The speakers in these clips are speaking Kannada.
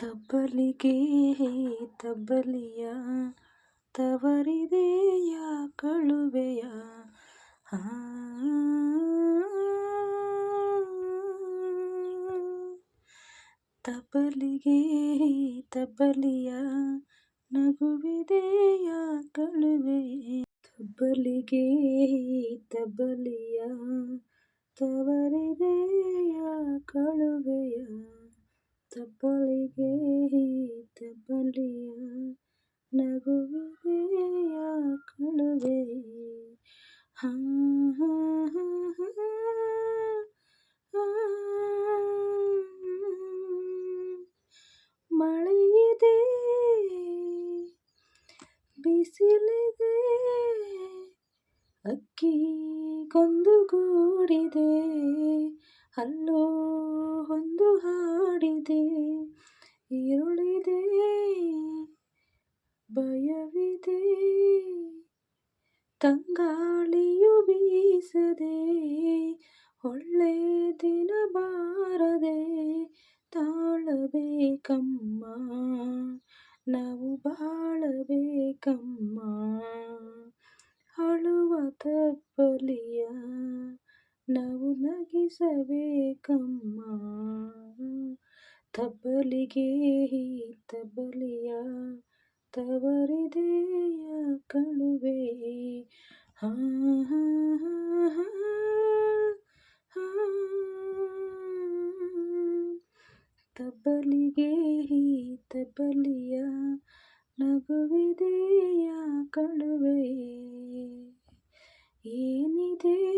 ತಬ್ಬಲಿಗೆ ತಬ್ಬಲಿಯ ತವರಿದೆಯ ಕಳುವೆಯ? ಆ ತಬ್ಬಲಿಗೆ ತಬ್ಬಲಿಯ ನಗುವಿದೆಯ ಕಳುವೆ ತಬ್ಬಲಿಗೆ ತಬ್ಬಲಿಯ ತವರಿದೆಯ ಕಳುವೆಯ? ತಬ್ಬಲಿಗೆ ತಬ್ಬಲಿಯ ನಗುವಿದೆಯ ಕಣುವೆ ಹಾ ಹಾ ಹಾ ಹಾ ಮಳೆಯಿದೆ ಬಿಸಿಲಿದೆ ಅಕ್ಕಿ ಕೊಂದುಗೂಡಿದೆ ಅಲ್ಲೋ ಒಂದು ಇರುಳಿದೆ ಇರುಳಿದೆ, ಭಯವಿದೆ. ತಂಗಾಳಿಯು ಬೀಸದೆ, ಒಳ್ಳೆ ದಿನ ಬಾರದೆ ತಾಳಬೇಕಮ್ಮ, ನಾವು ಬಾಳಬೇಕಮ್ಮ. ಅಳುವ ತಪ್ಪಲಿಯ, ನಾವು ನಗಿಸಬೇಕಮ್ಮ. ತಬ್ಬಲಿಗೆ ತಬ್ಬಲಿಯ ತವರಿದೆಯ ಕಳುವೆ? ಹಾ ಹಾ ತಬ್ಬಲಿಯ ನಗುವಿದೆಯ ಕಳುವೆ? ಏನಿದೆ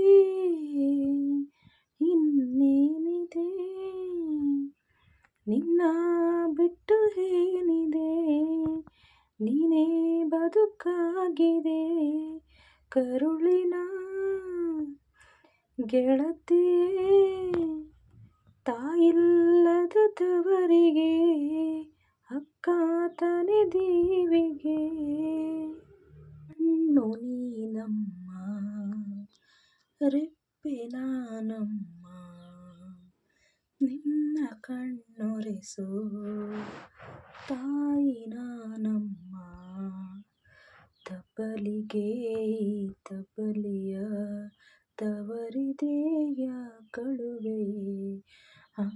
ನಿನ್ನ ಬಿಟ್ಟು ಏನಿದೆ? ನೀನೇ ಬದುಕಾಗಿದೆ? ಕರುಳಿನ ಗೆಳತಿ, ತಾಯಿಲ್ಲದ ತವರಿಗೆ ಅಕ್ಕ ತನೆ ದೇವಿಗೆ ನೀನಮ್ಮ, ರೆಪ್ಪೆ ನಾನಮ್ಮ. ನಿನ್ನ ಕಣ್ಣೊರೆಸು ತಾಯಿ ನಮ್ಮ ತಬ್ಬಲಿಗೆ ತಬ್ಬಲಿಯ ತವರಿದೆಯ ಕಳುವೆ ಆ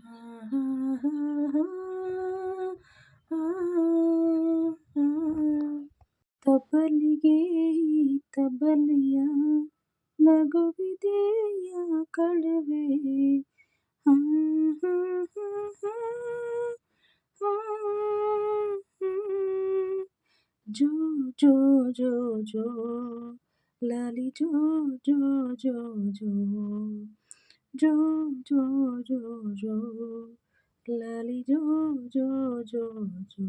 ತಬಲಿಗೆ ತಬಲಿಯ ನಗುವಿದೆಯ ಕಳುವೆ জো জো জো জো লালি জো জো জো জো জো জো জো জো লালি জো জো জো জো